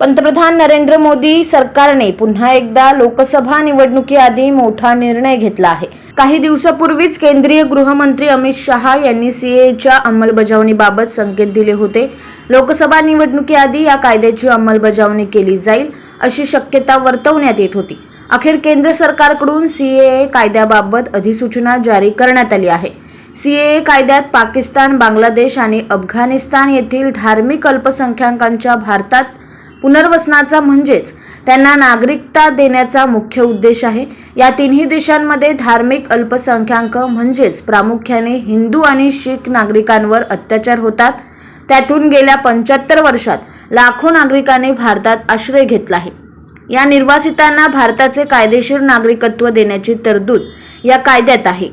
पंतप्रधान नरेंद्र मोदी सरकारने पुन्हा एकदा लोकसभा निवडणुकीआधी मोठा निर्णय घेतला आहे. काही दिवसापूर्वीच केंद्रीय गृहमंत्री अमित शहा यांनी सीएच्या अंमलबजावणीबाबत संकेत दिले होते. लोकसभा निवडणुकीआधी या कायद्याची अंमलबजावणी केली जाईल अशी शक्यता वर्तवण्यात येत होती. अखेर केंद्र सरकारकडून सीएए कायद्याबाबत अधिसूचना जारी करण्यात आली आहे. सीएए कायद्यात पाकिस्तान बांगलादेश आणि अफगाणिस्तान येथील धार्मिक अल्पसंख्याकांच्या भारतात पुनर्वसनाचा म्हणजेच त्यांना नागरिकता देण्याचा मुख्य उद्देश आहे. या तिन्ही देशांमध्ये धार्मिक अल्पसंख्याक म्हणजेच प्रामुख्याने हिंदू आणि शीख नागरिकांवर अत्याचार होतात. त्यातून गेल्या पंच्याहत्तर वर्षात लाखो नागरिकांनी भारतात आश्रय घेतला आहे. या निर्वासितांना भारताचे कायदेशीर नागरिकत्व देण्याची तरतूद या कायद्यात आहे.